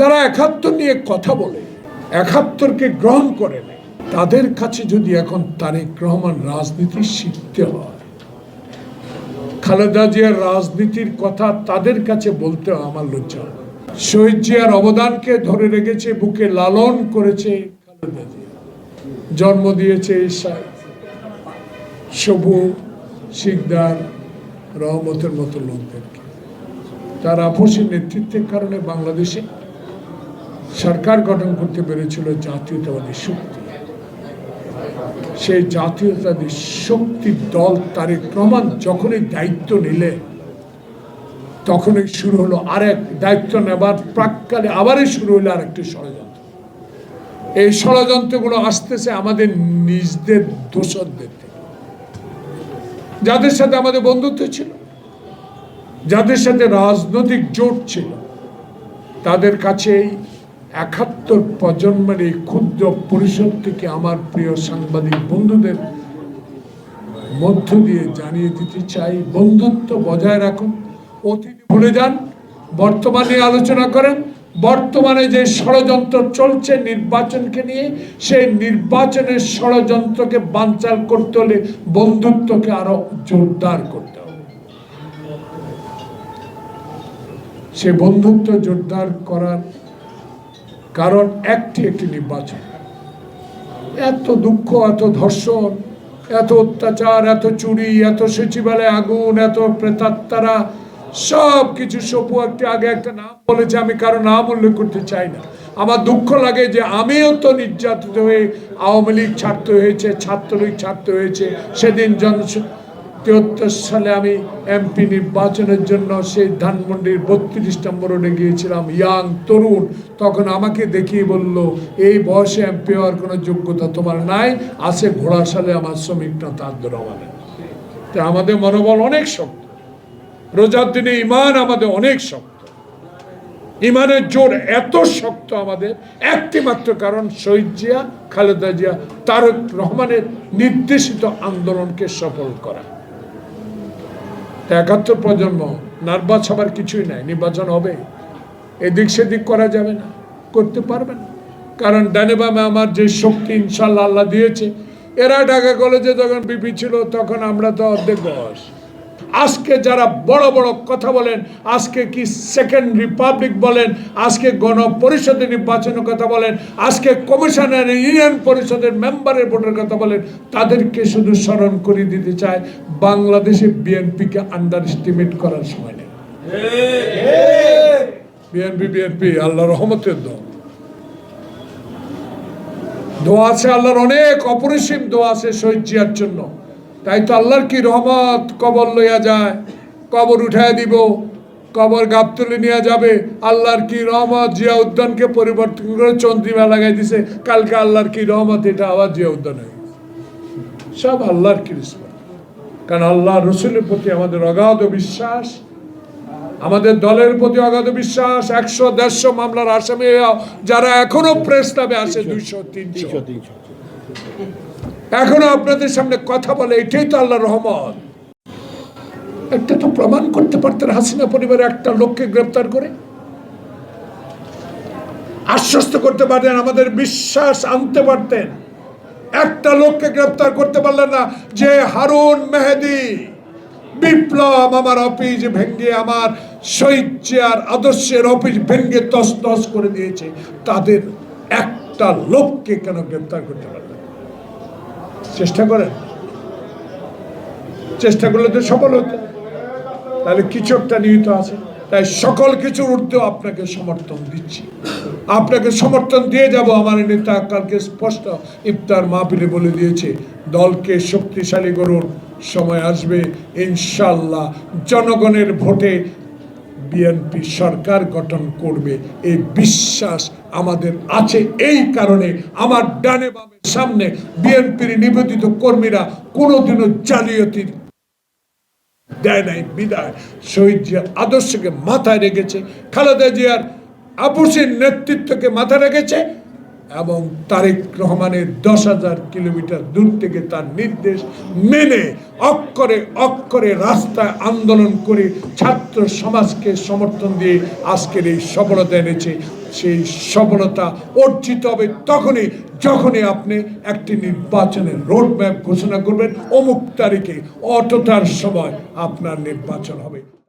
যারা একাত্তর নিয়ে কথা বলে, একাত্তরকে গ্রহণ করে নেয়, তাদের কাছে যদি এখন তারেক রহমান রাজনীতি শিখতে হয়, খালেদা জিয়ার রাজনীতির কথা তাদের কাছে বলতে আমার লজ্জা শহীদ জিয়ার অবদানকে ধরে রেখেছে, বুকে লালন করেছে খালেদা জিয়া। জন্ম দিয়েছে সবু শিকদার, রহমতের মতো লোকদেরকে। তার আপসী নেতৃত্বের কারণে বাংলাদেশে সরকার গঠন করতে পেরেছিল জাতীয়তাবাদী শক্তি। সেই জাতীয়তাবাদী শক্তির দল তারেক রহমান যখনই দায়িত্ব নিলে, তখনই শুরু হলো আরেক দায়িত্ব নেবার প্রাককালে আবারই শুরু হলো আরেকটি ষড়যন্ত্র। এই ষড়যন্ত্রগুলো আসতেছে আমাদের নিজদের দোষরদের থেকে যাদের সাথে আমাদের বন্ধুত্ব ছিল, যাদের সাথে রাজনৈতিক জোট ছিল, তাদের কাছেই একাত্তর প্রজন্মের এই ক্ষুদ্র পরিষদ থেকে আমার প্রিয় সাংবাদিক বন্ধুদের মধ্য দিয়ে জানিয়ে দিতে চাই, বন্ধুত্ব বজায় রাখুন। অতীত ভুলে যান, বর্তমানে আলোচনা করেন। বর্তমানে যে ষড়যন্ত্র চলছে নির্বাচনকে নিয়ে, সেই নির্বাচনের ষড়যন্ত্রকে বানচাল করতে হলে বন্ধুত্বকে আরও জোরদার করতে হবে। সে বন্ধুত্ব জোরদার করার কারণ একটি একটি নির্বাচন। এত দুঃখ, এত ধর্ষণ, এত অত্যাচার, এত চুরি, এত সচিবালয়ে আগুন, এত প্রেতাত্মারা, সব কিছু সপু একটি আগে একটা নাম বলেছে, আমি কারও নাম উল্লেখ করতে চাই না। আমার দুঃখ লাগে যে আমিও তো নির্যাতিত হয়ে আওয়ামী লীগ ছাড়তে হয়েছে, ছাত্রলীগ ছাড়তে হয়েছে, সেদিন জন তেহত্তর সালে আমি এমপি নির্বাচনের জন্য সেই ধানমন্ডির বত্রিশ নম্বর রোডে গিয়েছিলাম, ইয়াং তরুণ। তখন আমাকে দেখিয়ে বলল, এই বয়সে এমপি হওয়ার কোনো যোগ্যতা তোমার নাই, আছে ঘোড়া সালে আমার শ্রমিকটা তার রহমানের তা আমাদের মনোবল অনেক শক্ত। রোজার দিনে ইমান আমাদের অনেক শক্ত। ইমানের জোর এত শক্ত আমাদের একটি মাত্র কারণ শহীদ জিয়া, খালেদা জিয়া, তারক রহমানের নির্দেশিত আন্দোলনকে সফল করা। তা একাত্তর প্রজন্ম, নার্ভাস হবার কিছুই নাই, নির্বাচন হবে। এদিক সেদিক করা যাবে না, করতে পারবে না। কারণ ডানে বামে আমার যে শক্তি ইনশাল্লাহ আল্লাহ দিয়েছে, এরা ঢাকা কলেজে যখন বিপি ছিল, তখন আমরা তো অর্ধেক বয়স। আজকে যারা বড় বড় কথা বলেন, আজকে কি সেকেন্ড রিপাবলিক বলেন, আজকে গণপরিষদের নির্বাচনের কথা বলেন, আজকে কমিশনের ইউনিয়ন পরিষদের মেম্বারের ভোটের কথা বলেন, তাদেরকে শুধু স্মরণ করে দিতে চায় বাংলাদেশে বিএনপিকে আন্ডার এস্টিমেট করার সময় নেই। বিএনপি বিএনপি আল্লাহ রহমতের দল দোয়া আছে আল্লাহর অনেক অপরিসীম দোয়া আছে শহীদ জিয়ার জন্য। তাই তো আল্লাহর কি রহমত? কবর লইয়া যায়, কবর উঠায় দিব, কবর গাপ তুলে নিয়ে যাবে। আল্লাহর কি রহমত? জিয়া উদ্যানকে পরিবর্তন করে চন্দ্রিমা লাগাই দিছে। কালকে আল্লাহর কি রহমত? এটা আবার জিয়া উদ্যান হয়ে। সব আল্লাহর কি কারণ আল্লাহ রসুলের প্রতি আমাদের অগাধ বিশ্বাস, আমাদের দলের প্রতি অগাধ বিশ্বাস, একশো, দেড়শো মামলার আসামি যারা এখনও প্রেস আসে দুইশো, তিনশো। এখনও আপনাদের সামনে কথা বলে, এটাই তো আল্লাহ রহমত। একটা তো প্রমাণ করতে পারতেন হাসিনা পরিবারের একটা লোককে গ্রেপ্তার করে। আশ্বস্ত করতে পারতেন, আমাদের বিশ্বাস আনতে পারতেন। একটা লোককে গ্রেপ্তার করতে পারলেন না, যে হারুন মেহেদি। বিপ্লব আমার অফিস ভেঙ্গে আমার শহীদ চেয়ার আদর্শের অফিস ভেঙ্গে তস তস করে দিয়েছে। তাদের একটা লোককে কেন গ্রেপ্তার করতে না? চেষ্টা করেন। চেষ্টা করলে তো সফল হতো তাহলে কিছু একটা নিহিত আছে। তাই সকল কিছুর ঊর্ধ্বে আপনাকে সমর্থন দিচ্ছি। আপনাকে সমর্থন দিয়ে যাব আমার নেতা কালকে স্পষ্ট ইফতার মাহফিলে বলে দিয়েছে, দলকে শক্তিশালী করুন, সময় আসবে ইনশাল্লাহ জনগণের ভোটে বিএনপি সরকার গঠন করবে, এই বিশ্বাস আমাদের আছে। এই কারণে আমার ডানে বামে সামনে বিএনপির নিবেদিত কর্মীরা কোনোদিনও জালিয়াতির দেয় নাই, বিদায়। শহীদ জিয়ার আদর্শকে মাথায় রেখেছে, খালেদা জিয়ার আপুসের নেতৃত্বকে মাথায় রেখেছে এবং তারেক রহমানের দশ হাজার কিলোমিটার দূর থেকে তার নির্দেশ মেনে অক্ষরে অক্ষরে রাস্তায় আন্দোলন করে ছাত্র সমাজকে সমর্থন দিয়ে আজকের এই সফলতা এনেছে। সেই সফলতা অর্জিত হবে তখনই যখনই আপনি একটি নির্বাচনের রোড ম্যাপ ঘোষণা করবেন। অমুক তারিখে, অতটার সময় আপনার নির্বাচন হবে।